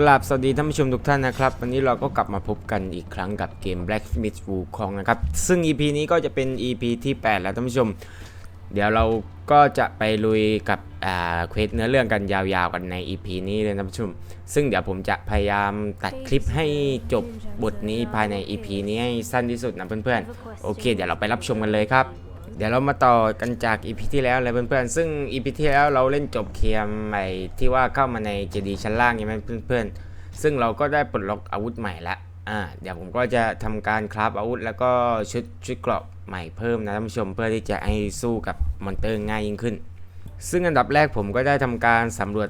กราบสวัสดีท่านผู้ชมทุกท่านนะครับ วันนี้เราก็กลับมาพบกันอีกครั้งกับเกม Black Myth Wukong นะครับ ซึ่ง EP นี้ก็จะเป็น EP ที่ 8 แล้วท่านผู้ชม เดี๋ยวเราก็จะไปลุยกับอ่าเควสเนื้อเรื่องกันยาวๆกันใน EP นี้เลยนะท่านผู้ชม ซึ่งเดี๋ยวผมจะพยายามตัดคลิปให้จบบทนี้ภายใน EP นี้ให้สั้นที่สุดนะเพื่อนๆ โอเค เดี๋ยวเราไปรับชมกันเลยครับ เดี๋ยวเรามาต่อกันจากอีพีที่แล้วเลยเพื่อนๆ ซึ่งอีพีที่แล้วเราเล่นจบเคียมใหม่ที่ว่าเข้ามาในเจดีชั้นล่างใช่ไหมเพื่อนๆ ซึ่งเราก็ได้ปลดล็อกอาวุธใหม่ละอ่าเดี๋ยวผมก็จะทำการคราฟอาวุธ แล้วก็ชุดชุดเกราะใหม่เพิ่มนะท่านผู้ชมเพื่อที่จะให้สู้กับมอนเตอร์ง่ายยิ่งขึ้น ซึ่งอันดับแรกผมก็ได้ทำการสำรวจ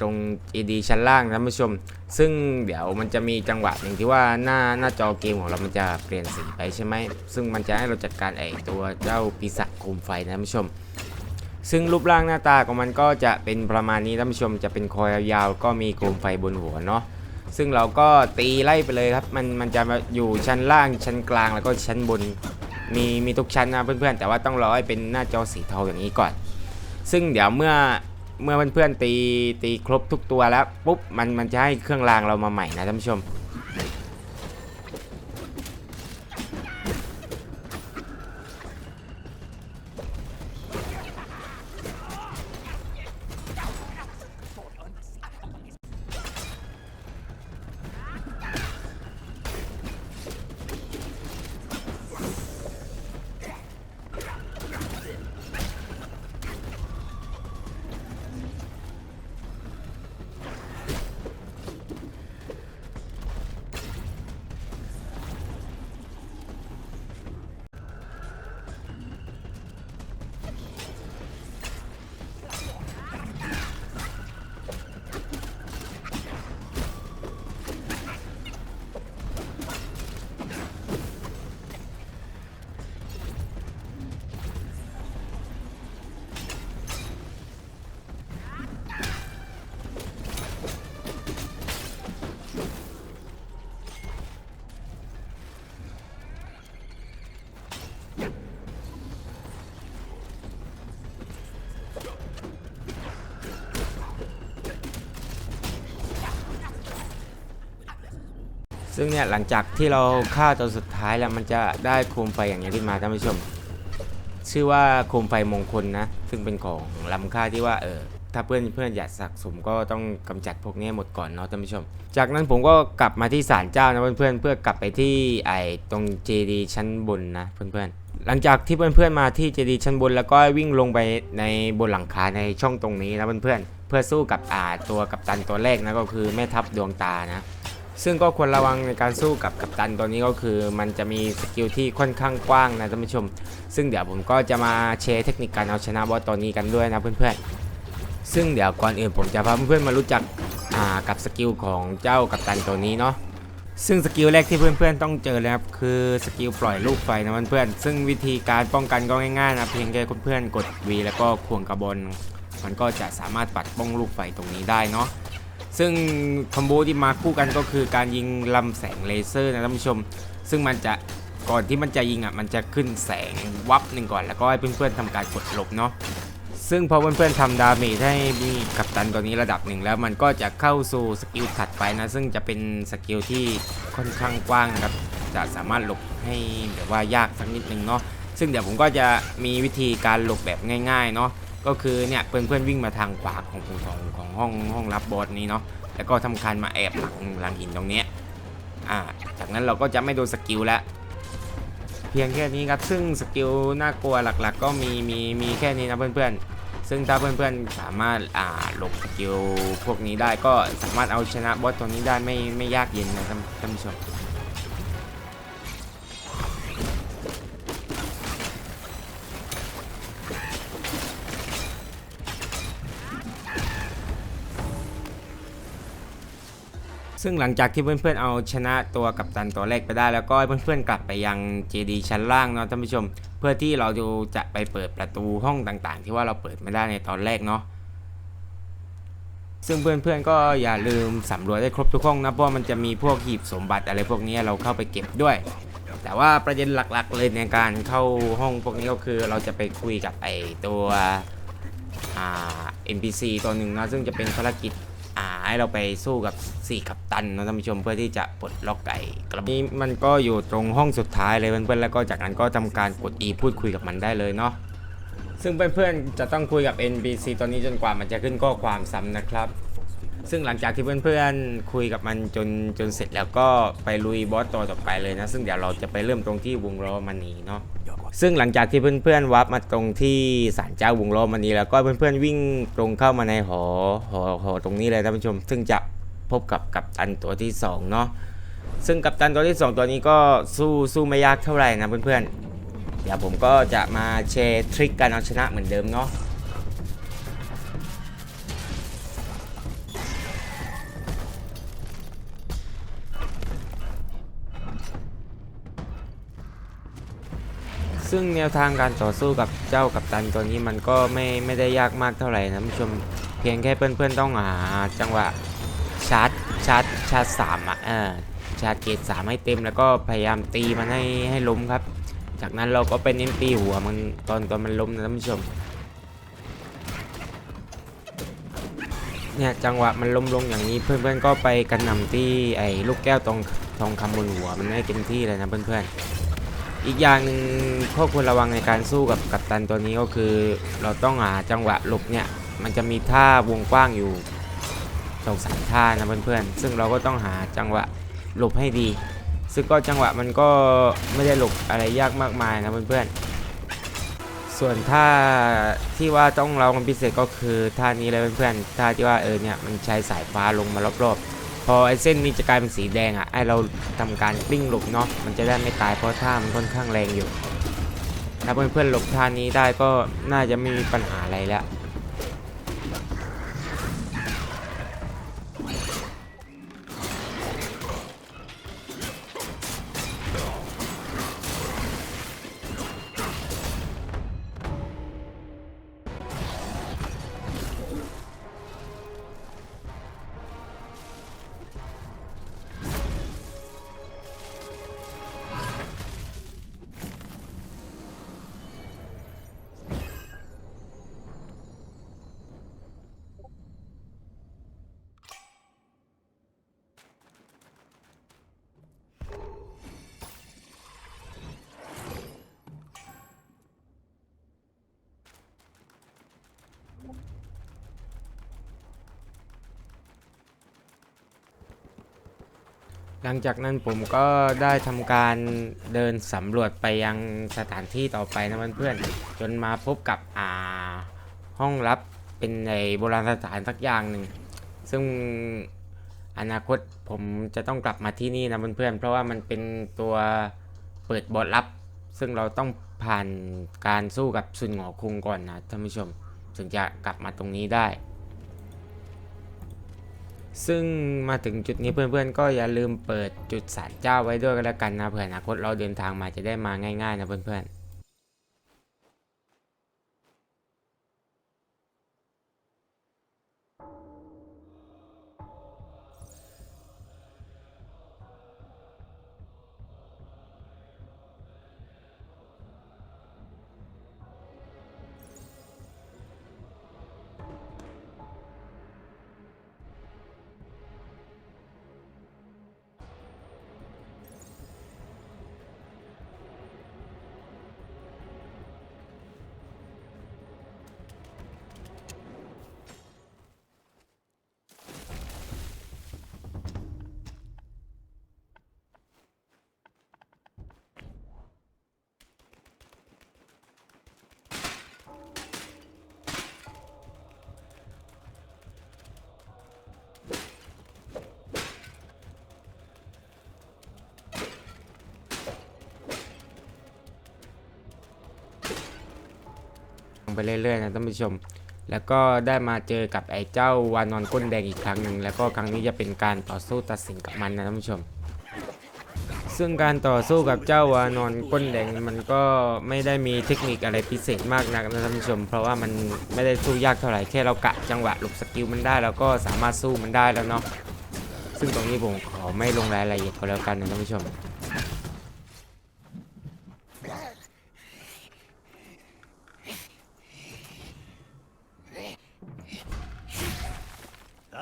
ตรง AD ชั้นล่างนะท่านผู้ชม ซึ่งเดี๋ยวมันจะมีจังหวะหนึ่งที่ว่าหน้าหน้าจอเกมของเรามันจะเปลี่ยนสีไปใช่ไหม ซึ่งมันจะให้เราจัดการไอตัวเจ้าปีศาจโคมไฟนะท่านผู้ชม ซึ่งรูปร่างหน้าตาของมันก็จะเป็นประมาณนี้ท่านผู้ชมจะเป็นคอยยาวๆก็มีโคมไฟบนหัวเนาะซึ่งเราก็ตีไล่ไปเลยครับ มันมันจะมาอยู่ชั้นล่างชั้นกลางแล้วก็ชั้นบน มีมีทุกชั้นนะเพื่อนๆ แต่ว่าต้องรอให้เป็นหน้าจอสีเทาอย่างนี้ก่อน ซึ่งเดี๋ยวเมื่อเมื่อเพื่อนๆตีตีครบทุกตัวแล้วปุ๊บมันมันจะให้เครื่องรางเรามาใหม่นะท่านผู้ชม ซึ่งเนี่ยหลังจากที่เราฆ่าตัวสุดท้ายแล้วมันจะได้โคมไฟอย่างนี้ยขึ้นมาท่านผู้ชม ชื่อว่าโคมไฟมงคลนะ ซึ่งเป็นของล้ำค่าที่ว่าเออถ้าเพื่อนเพื่อนอยากสะสมก็ต้องกำจัดพวกนี้หมดก่อนเนาะท่านผู้ชม จากนั้นผมก็กลับมาที่ศาลเจ้านะเพื่อนๆเพื่อกลับไปที่ไอตรงเจดีชั้นบนนะเพื่อนๆหลังจากที่เพื่อนๆมาที่เจดีชั้นบน แล้วก็วิ่งลงไปในบนหลังคาในช่องตรงนี้นะเพื่อนๆเพื่อสู้กับอ่าตัวกัปตันตัวแรกนะก็คือแม่ทัพดวงตานะ ซึ่งก็ควรระวังในการสู้กับกัปตันตัวนี้ก็คือ มันจะมีสกิลที่ค่อนข้างกว้างนะท่านผู้ชม ซึ่งเดี๋ยวผมก็จะมาแชร์เทคนิคการเอาชนะบอสตัวนี้กันด้วยนะเพื่อนๆ ซึ่งเดี๋ยวก่อนอื่นผมจะพาเพื่อนๆมารู้จักกับสกิลของเจ้ากัปตันตัวนี้เนาะซึ่งสกิลแรกที่เพื่อนๆต้องเจอเลยครับคือสกิลปล่อยลูกไฟนะเพื่อนๆซึ่งวิธีการป้องกันก็ง่ายๆนะเพียงแค่เพื่อนๆกด V แล้วก็ควงกระบอลมันก็จะสามารถปัดป้องลูกไฟตรงนี้ได้เนาะ ซึ่งคอมโบที่มาคู่กันก็คือการยิงลำแสงเลเซอร์นะท่านผู้ชม ซึ่งมันจะก่อนที่มันจะยิงอะมันจะขึ้นแสงวับหนึ่งก่อนแล้วก็ให้เพื่อนๆทำการกดหลบเนาะซึ่งพอเพื่อนๆทำดาเมจให้มีกัปตันตัวนี้ระดับหนึ่งแล้วมันก็จะเข้าสู่สกิลถัดไปนะ ซึ่งจะเป็นสกิลที่ค่อนข้างกว้างนะครับจะสามารถหลบให้แบบว่ายากสักนิดนึงเนาะซึ่งเดี๋ยวผมก็จะมีวิธีการหลบแบบง่ายๆเนาะ ก็คือเนี่ยเพื่อนๆวิ่งมาทางขวาของของของห้องห้องรับบอสนี้เนาะแล้วก็ทำการมาแอบหลังหลังหินตรงเนี้ยอ่าจากนั้นเราก็จะไม่โดนสกิลแล้วเพียงแค่นี้ครับซึ่งสกิลน่ากลัวหลักๆ ก็มีมีมีแค่นี้นะเพื่อนๆซึ่งถ้าเพื่อนๆสามารถอ่าหลบสกิลพวกนี้ได้ก็สามารถเอาชนะบอสตัวนี้ได้ไม่ไม่ยากเย็นนะท่านท่านผู้ชม ซึ่งหลังจากที่เพื่อนๆเอาชนะตัวกัปตันตัวแรกไปได้ แล้วก็เพื่อนๆกลับไปยังเจดีชั้นล่างเนาะท่านผู้ชม เพื่อที่เราจะไปเปิดประตูห้องต่างๆ ที่ว่าเราเปิดไม่ได้ในตอนแรกเนาะซึ่งเพื่อนๆก็อย่าลืมสำรวจให้ครบทุกห้องนะเพราะมันจะมีพวกหีบสมบัติอะไรพวกนี้เราเข้าไปเก็บด้วย แต่ว่าประเด็นหลักๆเลยในการเข้าห้องพวกนี้ก็คือเราจะไปคุยกับไอตัวอ่า NPC ตัวหนึ่งนะซึ่งจะเป็นภารกิจ ให้เราไปสู้กับสี่กัปตันนะท่านผู้ชมเพื่อที่จะปลดล็อกไก่กระบี่มันก็อยู่ตรงห้องสุดท้ายเลยเพื่อนๆแล้วก็จากนั้นก็ทำการกด E พูดคุยกับมันได้เลยเนาะซึ่งเพื่อนๆจะต้องคุยกับ NPC ตัวนี้จนกว่ามันจะขึ้นข้อความซ้ำนะครับ ซึ่งหลังจากที่เพื่อนๆคุยกับมันจนจนเสร็จแล้วก็ไปลุยบอสตัวต่อไปเลยนะ ซึ่งเดี๋ยวเราจะไปเริ่มตรงที่วงล้อมันนีเนาะ ซึ่งหลังจากที่เพื่อนๆวับมาตรงที่ศาลเจ้าวงล้อมันนี้ แล้วก็เพื่อนๆวิ่งตรงเข้ามาในหอหอหอตรงนี้เลยท่านผู้ชม ซึ่งจะพบกับกัปตันตัวที่สองเนาะซึ่งกัปตันตัวที่สองตัวนี้ก็สู้สู้ไม่ยากเท่าไหร่นะเพื่อนๆเดี๋ยวผมก็จะมาแชร์ทริคการเอาชนะเหมือนเดิมเนาะ ซึ่งแนวทางการต่อสู้กับเจ้ากัปตันตัวนี้มันก็ไม่ไม่ได้ยากมากเท่าไหร่นะท่านผู้ชมเพียงแค่เพื่อนๆต้องหาจังหวะชาร์จชาร์จชาร์จสามอะเออชาร์จเกตสามให้เต็มแล้วก็พยายามตีมันให้ให้ล้มครับ จากนั้นเราก็ไปเน้นตีหัวมันตอนตอนมันล้มนะท่านผู้ชมเนี่ยจังหวะมันล้มลงอย่างนี้เพื่อนๆก็ไปกระหน่ำที่ไอ้ลูกแก้วตรงทองคำบนหัวมันให้เต็มที่เลยนะเพื่อนๆ อีกอย่างหนึ่งข้อควรระวังในการสู้กับกัปตันตัวนี้ก็คือ เราต้องหาจังหวะหลบเนี่ย มันจะมีท่าวงกว้างอยู่สองสามท่านะเพื่อนๆ ซึ่งเราก็ต้องหาจังหวะหลบให้ดี ซึ่งก็จังหวะมันก็ไม่ได้หลบอะไรยากมากมายนะเพื่อนๆ ส่วนท่าที่ว่าต้องเรากันพิเศษก็คือท่านี้เลยเพื่อนๆ ท่าที่ว่าเออเนี่ยมันใช้สายฟ้าลงมารอบๆ พอไอ้เส้นนี้จะกลายเป็นสีแดงอะไอเราทำการกลิ้งหลบเนาะมันจะได้ไม่ตายเพราะท่ามันค่อนข้างแรงอยู่ถ้าเพื่อนๆหลบท่านี้ได้ก็น่าจะไม่มีปัญหาอะไรแล้ว หลังจากนั้นผมก็ได้ทำการเดินสำรวจไปยังสถานที่ต่อไปนะเพื่อนๆจนมาพบกับอ่าห้องลับเป็นในโบราณสถานสักอย่างหนึ่งซึ่งอนาคตผมจะต้องกลับมาที่นี่นะเพื่อนๆเพราะว่ามันเป็นตัวเปิดบอร์ดลับ ซึ่งเราต้องผ่านการสู้กับซุนหงอคุงก่อนนะท่านผู้ชม ถึงจะกลับมาตรงนี้ได้ ซึ่งมาถึงจุดนี้เพื่อนๆ ก็อย่าลืมเปิดจุดสารเจ้าไว้ด้วยกันแล้วกันนะเผื่ออนาคตเราเดินทางมาจะได้มาง่ายๆนะเพื่อนๆ ไปเรื่อยๆนะท่านผู้ชม แล้วก็ได้มาเจอกับไอ้เจ้าวานอนก้นแดงอีกครั้งหนึ่งแล้วก็ครั้งนี้จะเป็นการต่อสู้ตัดสินกับมันนะท่านผู้ชม ซึ่งการต่อสู้กับเจ้าวานอนก้นแดงมันก็ไม่ได้มีเทคนิคอะไรพิเศษมากนักนะท่านผู้ชม เพราะว่ามันไม่ได้สู้ยากเท่าไหร่แค่เรากะจังหวะหลบสกิลมันได้แล้วก็สามารถสู้มันได้แล้วเนาะซึ่งตรงนี้ผมขอไม่ลงรายละเอียดก็แล้วกันนะท่านผู้ชม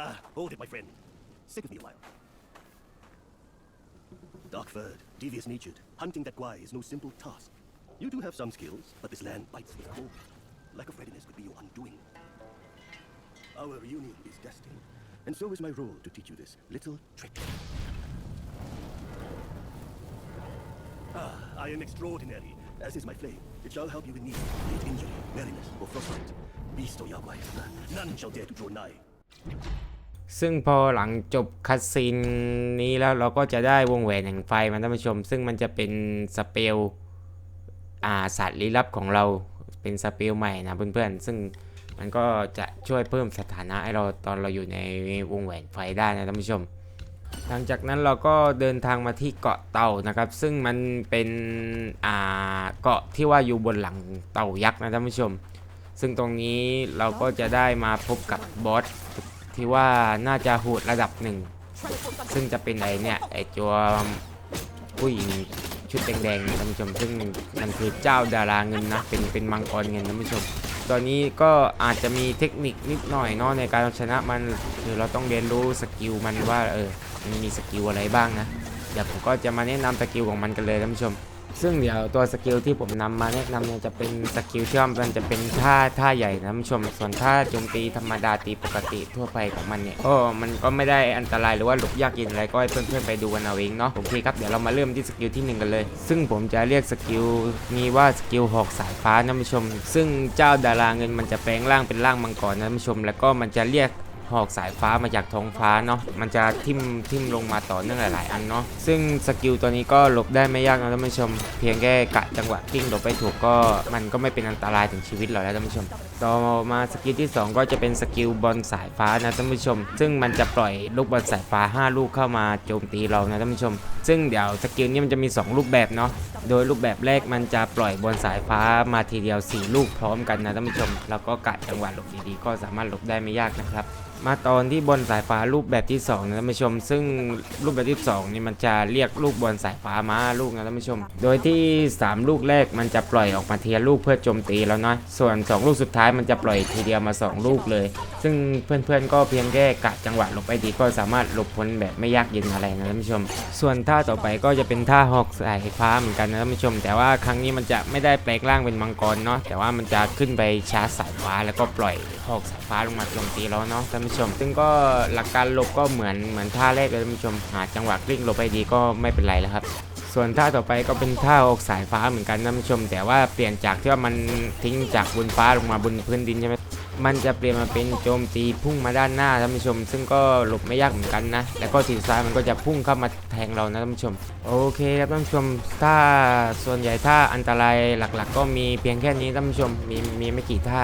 Ah, hold it, my friend. Sit with me a while. Dark-furred, devious-natured, hunting that guy is no simple task. You do have some skills, but this land bites with cold. Lack of readiness could be your undoing. Our reunion is destined, and so is my role to teach you this little trick. Ah, I am extraordinary, as is my flame. It shall help you in need, be it injury, weariness, or frostbite. Beast or Yahweh, none shall dare to draw nigh. ซึ่งพอหลังจบคัดซีนนี้แล้วเราก็จะได้วงแหวนแห่งไฟมาท่านผู้ชม ซึ่งมันจะเป็นสเปลอ่าสัตว์ลี้ลับของเราเป็นสเปลใหม่นะเพื่อนๆ ซึ่งมันก็จะช่วยเพิ่มสถานะให้เราตอนเราอยู่ในวงแหวนไฟได้นะท่านผู้ชม หลังจากนั้นเราก็เดินทางมาที่เกาะเต่านะครับ ซึ่งมันเป็นอ่าเกาะที่ว่าอยู่บนหลังเต่ายักษ์นะท่านผู้ชม ซึ่งตรงนี้เราก็จะได้มาพบกับบอส ที่ว่าน่าจะโหดระดับหนึ่ง ซึ่งจะเป็นไอเนี่ยไอตัวผู้หญิงชุดแดงๆท่านผู้ชม ซึ่งมันคือเจ้าดาราเงินนะ เป็นเป็นมังกรเงินท่านผู้ชม ตอนนี้ก็อาจจะมีเทคนิคนิดหน่อยเนาะในการชนะมันคือเราต้องเรียนรู้สกิลมันว่าเออมันมีสกิลอะไรบ้างนะเดี๋ยวผมก็จะมาแนะนำสกิลของมันกันเลยท่านผู้ชม ซึ่งเดี๋ยวตัวสกิลที่ผมนำมาแนะนำเนี่ยจะเป็นสกิลที่ว่ามันจะเป็นท่าท่าใหญ่นะท่านผู้ชมส่วนท่าโจมตีธรรมดาตีปกติทั่วไปของมันเนี่ยก็มันก็ไม่ได้อันตรายหรือว่าหลบยากเย็นอะไรก็ให้เพื่อนๆไปดูกันเอาเองเนาะโอเคครับเดี๋ยวเรามาเริ่มที่สกิลที่หนึ่งกันเลย ซึ่งผมจะเรียกสกิลนี้ว่าสกิลหอกสายฟ้านะท่านผู้ชม ซึ่งเจ้าดาราเงินมันจะแปลงร่างเป็นร่างมังกรนะท่านผู้ชม แล้วก็มันจะเรียก หอกสายฟ้ามาจากท้องฟ้าเนาะมันจะทิ่มทิ่มลงมาต่อเนื่องหลาย ๆ อันเนาะซึ่งสกิลตัวนี้ก็หลบได้ไม่ยากนะท่านผู้ชม เพียงแค่กะจังหวะกิ้งหลบไปถูกก็มันก็ไม่เป็นอันตรายถึงชีวิตเราแล้วท่านผู้ชม ต่อมาสกิลที่ 2 ก็จะเป็นสกิลบอลสายฟ้านะท่านผู้ชม ซึ่งมันจะปล่อยลูกบอลสายฟ้า 5 ลูกเข้ามาโจมตีเรานะท่านผู้ชม ซึ่งเดี๋ยวสกิลนี้มันจะมี 2 รูปแบบเนาะโดยรูปแบบแรกมันจะปล่อยบอลสายฟ้ามาทีเดียว 4 ลูกพร้อมกันนะท่านผู้ชม แล้วก็กะจังหวะหลบดีๆ ก็สามารถหลบได้ไม่ยากนะครับมาตอนที่บอลสายฟ้ารูปแบบที่2นะท่านผู้ชม ซึ่งรูปแบบที่2นี่มันจะเรียกลูกบอลสายฟ้ามาลูกนะท่านผู้ชม โดยที่ 3 ลูกแรกมันจะปล่อยออกมาเทียลูกเพื่อโจมตีแล้วเนาะส่วน 2 ลูกสุดท้ายมันจะปล่อยทีเดียวมา 2 ลูกเลย ซึ่งเพื่อนๆก็เพียงแค่กะจังหวะหลบไปดีก็สามารถหลบพ้นแบบไม่ยากเย็นอะไรนะท่านผู้ชม ส่วนท่าต่อไปก็จะเป็นท่าหอกสายฟ้าเหมือนกันนะท่านผู้ชม แต่ว่าครั้งนี้มันจะไม่ได้แปลงร่างเป็นมังกรเนาะแต่ว่ามันจะขึ้นไปชาร์จสายฟ้าแล้วก็ปล่อย หอกสายฟ้าลงมาโจมตีแล้วเนาะท่านผู้ชม ซึ่งก็หลักการหลบก็เหมือนเหมือนท่าแรกเลยท่านผู้ชมหาจังหวะกลิ้งหลบไปดีก็ไม่เป็นไรแล้วครับ ส่วนท่าต่อไปก็เป็นท่าหอกสายฟ้าเหมือนกันท่านผู้ชม แต่ว่าเปลี่ยนจากที่ว่ามันทิ้งจากบนฟ้าลงมาบนพื้นดินใช่ไหมมันจะเปลี่ยนมาเป็นโจมตีพุ่งมาด้านหน้าท่านผู้ชม ซึ่งก็หลบไม่ยากเหมือนกันนะ แล้วก็ทีซ้ายมันก็จะพุ่งเข้ามาแทงเรานะท่านผู้ชม โอเคครับท่านผู้ชม ถ้าส่วนใหญ่ถ้าอันตรายหลักๆก็มีเพียงแค่นี้ท่านผู้ชม มีมีไม่กี่ท่า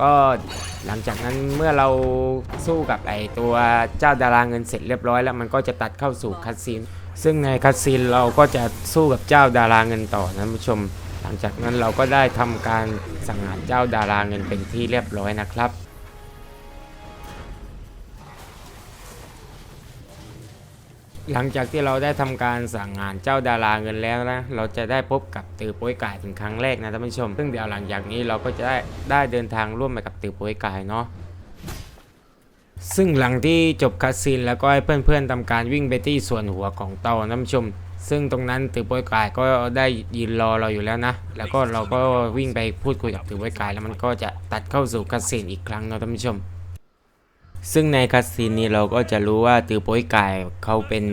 ก็หลังจากนั้นเมื่อเราสู้กับไอตัวเจ้าดาราเงินเสร็จเรียบร้อยแล้วมันก็จะตัดเข้าสู่คัดซีนซึ่งในคัดซีนเราก็จะสู้กับเจ้าดาราเงินต่อนะผู้ชม หลังจากนั้นเราก็ได้ทำการสังหารเจ้าดาราเงินเป็นที่เรียบร้อยนะครับ หลังจากที่เราได้ทำการสั่งงานเจ้าดาราเงินแล้วนะ เราจะได้พบกับตือโป้ยกายเป็นครั้งแรกนะท่านผู้ชม ซึ่งเดี๋ยวหลังจากนี้เราก็จะได้ได้เดินทางร่วมไปกับตือโป้ยกายเนาะ ซึ่งหลังที่จบคัดซีนแล้วก็ให้เพื่อนๆทำการวิ่งไปที่ส่วนหัวของเตานท่านผู้ชม ซึ่งตรงนั้นตือโป้ยกายก็ได้ยืนรอเราอยู่แล้วนะ แล้วก็เราก็วิ่งไปพูดคุยกับตือโป้ยกาย แล้วมันก็จะตัดเข้าสู่คัดซีนอีกครั้งนะท่านผู้ชม ซึ่งในคัสซีนนี้เราก็จะรู้ว่าตือโป้ยไกายเขาเป็น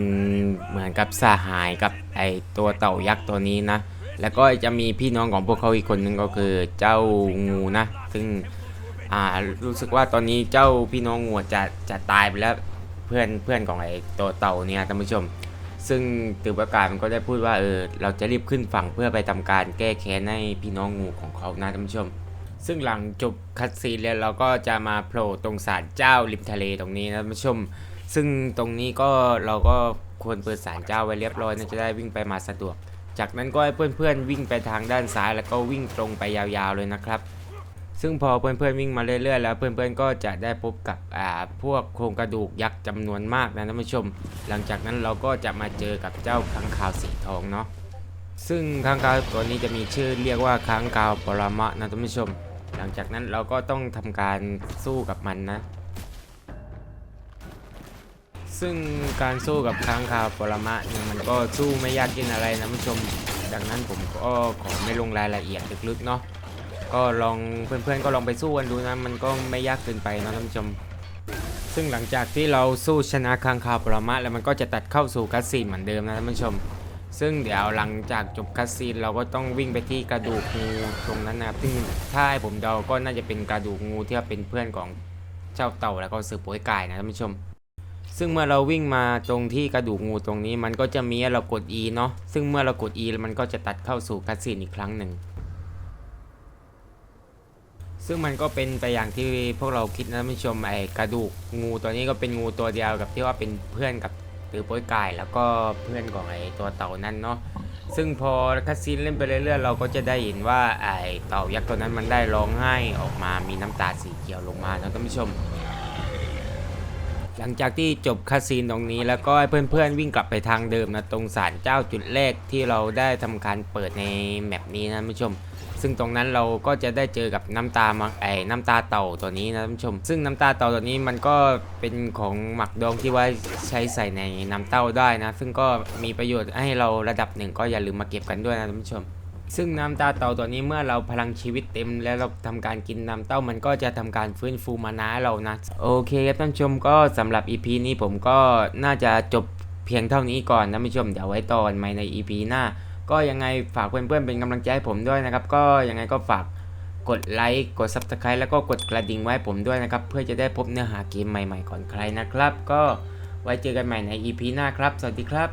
เหมือนกับสหายกับไอตัวเต่ายักษ์ตัวนี้นะ แล้วก็จะมีพี่น้องของพวกเขาอีกคนหนึ่งก็คือเจ้างูนะ ซึ่งอ่ารู้สึกว่าตอนนี้เจ้าพี่น้องงูจะจะตายไปแล้วเพื่อนเพื่อนของไอตัวเต่าเนี่ยท่านผู้ชม ซึ่งตือโป้ยกายมันก็ได้พูดว่าเออเราจะรีบขึ้นฝั่งเพื่อไปทำการแก้แค้นให้พี่น้องงูของเขานะท่านผู้ชม ซึ่งหลังจบคัดซีนแล้วเราก็จะมาโผล่ตรงศาลเจ้าริมทะเลตรงนี้นะท่านผู้ชม ซึ่งตรงนี้ก็เราก็ควรเปิดศาลเจ้าไว้เรียบร้อยนะจะได้วิ่งไปมาสะดวก จากนั้นก็ให้เพื่อนๆวิ่งไปทางด้านซ้าย แล้วก็วิ่งตรงไปยาวๆเลยนะครับ ซึ่งพอเพื่อนๆวิ่งมาเรื่อยๆ แล้วเพื่อนๆก็จะได้พบกับอ่าพวกโครงกระดูกยักษ์จำนวนมากนะท่านผู้ชม หลังจากนั้นเราก็จะมาเจอกับเจ้าค้างคาวสีทองเนาะซึ่งค้างคาวตัวนี้จะมีชื่อเรียกว่าค้างคาวปรมะนะท่านผู้ชม หลังจากนั้นเราก็ต้องทำการสู้กับมันนะ ซึ่งการสู้กับค้างคาวปรมะเนี่ยมันก็สู้ไม่ยากเย็นอะไรนะผู้ชม ดังนั้นผมก็ขอไม่ลงรายละเอียดลึกๆเนาะ ก็ลองเพื่อนๆก็ลองไปสู้กันดูนะ มันก็ไม่ยากเกินไปนะท่านผู้ชม ซึ่งหลังจากที่เราสู้ชนะค้างคาวปรมะแล้วมันก็จะตัดเข้าสู่คัสซีเหมือนเดิมนะท่านผู้ชม ซึ่งเดี๋ยวหลังจากจบคัสซีนเราก็ต้องวิ่งไปที่กระดูกงูตรงนั้นนะครับซึ่งถ้าให้ผมเดาก็น่าจะเป็นกระดูกงูที่ว่าเป็นเพื่อนของเจ้าเต่าแล้วก็สือโป้ยกายนะท่านผู้ชม ซึ่งเมื่อเราวิ่งมาตรงที่กระดูกงูตรงนี้มันก็จะมีเรากด E เนาะซึ่งเมื่อเรากด E แล้วมันก็จะตัดเข้าสู่คัสซีนอีกครั้งหนึ่งซึ่งมันก็เป็นไปอย่างที่พวกเราคิดนะท่านผู้ชมไอ้กระดูกงูตัวนี้ก็เป็นงูตัวเดียวกับที่ว่าเป็นเพื่อนกับ ตือโป้ยกายแล้วก็เพื่อนของไอ้ตัวเต่านั้นเนาะซึ่งพอคัสซีนเล่นไปเรื่อยๆเราก็จะได้เห็นว่าไอ้เต่ายักษ์ตัวนั้นมันได้ร้องไห้ออกมามีน้ำตาสีเขียวลงมานะท่านผู้ชม หลังจากที่จบคาซีนตรงนี้แล้วก็ให้เพื่อนๆวิ่งกลับไปทางเดิมนะตรงศาลเจ้าจุดแรกที่เราได้ทำการเปิดในแมปนี้นะท่านผู้ชม ซึ่งตรงนั้นเราก็จะได้เจอกับน้ำตามาไอ้น้ำตาเต่าตัวนี้นะท่านผู้ชม ซึ่งน้ำตาเต่าตัวนี้มันก็เป็นของหมักดองที่ว่าใช้ใส่ในน้ำเต้าได้นะ ซึ่งก็มีประโยชน์ให้เราระดับหนึ่งก็อย่าลืมมาเก็บกันด้วยนะท่านผู้ชมซึ่งน้ำตาเต่าตัวนี้เมื่อเราพลังชีวิตเต็ม แล้วเราทำการกินน้ำเต้ามันก็จะทำการฟื้นฟูมานาเรานะ โอเคครับท่านผู้ชมก็สำหรับ EP นี้ผมก็น่าจะจบเพียงเท่านี้ก่อนนะท่านผู้ชมเดี๋ยวไว้ตอนใหม่ใน EP หน้า ก็ยังไงฝากเพื่อนๆเป็นกำลังใจให้ผมด้วยนะครับ ก็ยังไงก็ฝากกดไลค์กด Subscribe แล้วก็กดกระดิ่งไว้ผมด้วยนะครับ เพื่อจะได้พบเนื้อหาเกมใหม่ๆก่อนใครนะครับ ก็ไว้เจอกันใหม่ใน EP หน้าครับ สวัสดีครับ